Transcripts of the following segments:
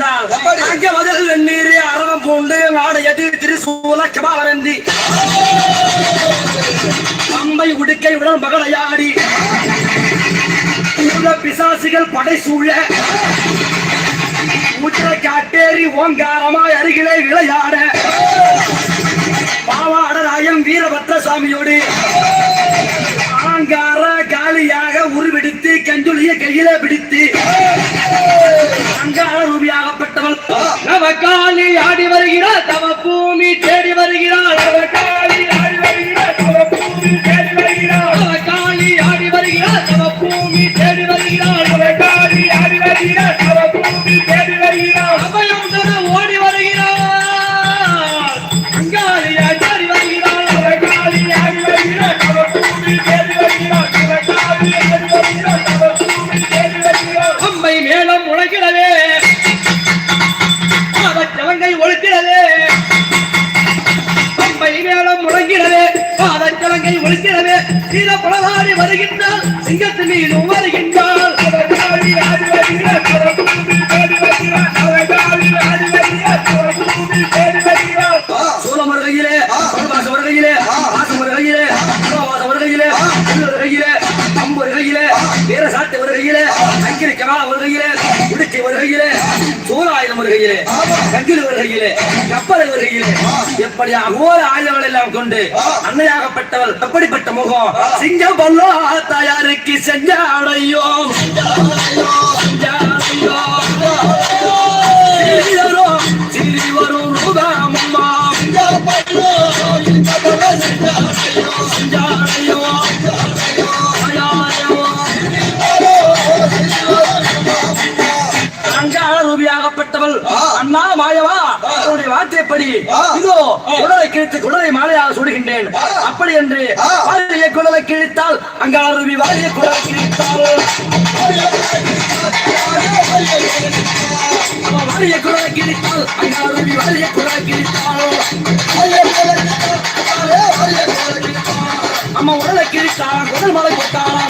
என்றால் எப்படி? அங்க முதல் வெந்நீர் அரவம் பூண்டு நாடு திருசூல கபாலரந்தி. அம்பை உடுக்கை உடல் மகளையாடி உள்ள பிசாசுகள் படை சூழ. உச்சிரை காட்டேறி ஓங்காரமாய் அருகிலே விளையாட. பாவாடராயம் வீரபத்ர சாமியோடு ஆங்கார காலியாக உருவெடுத்து கஞ்சுளிய கையிலே பிடித்து. அங்கார ரூபியாகப்பட்டவள் நவகாலி ஆடி வருகிறாள் தவ பூமி தேடி அவர்காலி ஆடி வருகிறார், சிங்கத்து தேடி வருகிறார். சூலம் வருகையிலே பரபாசம் வருகையிலே வருகையிலே வருகையிலே அங்கிரி கமால வருகையிலே உடுக்கை வருகையிலே சூறாயுதம் வருகையிலே கங்கிரி வருகையிலே கப்பலை வருகையிலே எப்படி அகோர ஆயுதங்கள் எல்லாம் கொண்டு அன்னையாகப்பட்டவள் எப்படிப்பட்ட முகம்? சிங்கம் பல்லோ தாயாருக்கு செஞ்சாடையோ ரூபியாகப்பட்டவள் அண்ணா மாயவா அவருடைய வார்த்தைப்படி. இதோ குடலை கிழித்து குடலை மாலையாக சுடுகின்றேன். அப்படி என்று வாரிய குடலை கிழித்தால் அங்காள ரூபி வாரிய குடலை கிழித்தால். வாரிய குடலை கிழித்தால் அங்காள ரூபி வாரிய குடலை கிழித்தால். அம்மா உடலை கிழித்தான் குடல் மலை போட்டானா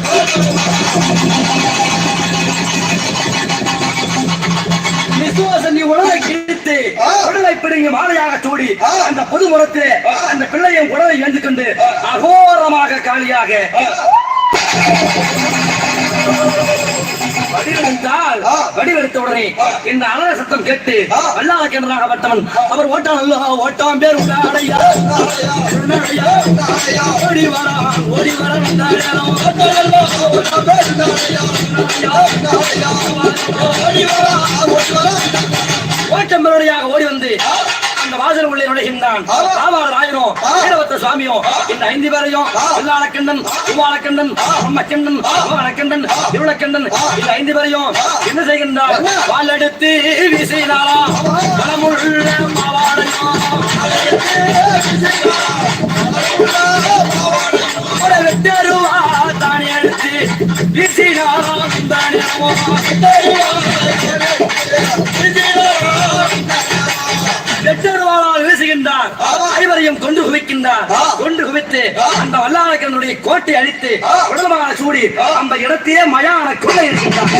பிடுங்கி மாலையாக சூடி அந்த பொது முறத்திலே அந்த பிள்ளையின் உடலை எழுந்து கொண்டு அகோரமாக காலியாக வடிவெடுத்தால் வடிவெடுத்த உடனே இந்த அலற சத்தம் கேட்டு வல்லாத கிணறாகப்பட்டவன் அவர் ஓட்டான் அல்ல ஓட்டான் பேர் உண்டாடையா உண்டாடையா. ஓடி வரா வர வந்து வாசல் உள்ளே நுழைகின்றான். ஆவார ராயனோ வீரபத்த சுவாமியோ இந்த ஐந்து பேரையும் வெள்ளாளக்கண்டன் உமாலக்கண்டன் அம்மக்கண்டன் மோகனக்கண்டன் இருளக்கண்டன் இந்த ஐந்து பேரையும் என்ன செய்கின்றார் வால் எடுத்து வீசினாரா மனமுள்ள மாவாடையோ கொண்டு குவிக்கின்றார் கொண்டு குவித்து அந்த வல்லாளக்கனுடைய கோட்டை அழித்து உடலமான சூடி அந்த இடத்தையே மயான கொள்ளை இருக்கின்றார்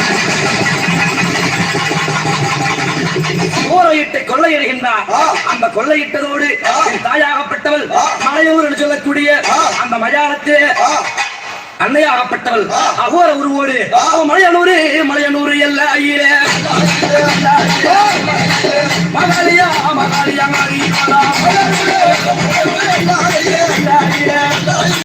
ஊரையிட்டு கொள்ளையிடுகின்றார் அந்த கொள்ளையிட்டதோடு தாயாகப்பட்டவள் மலையூர் என்று சொல்லக்கூடிய அந்த மயானத்திலே அன்னையாகப்பட்டவள் அகோர உருவோடு மலையனூரு மலையனூரு எல்லையிலே. மகாலியா மகாலியா மகாலியா. Bye.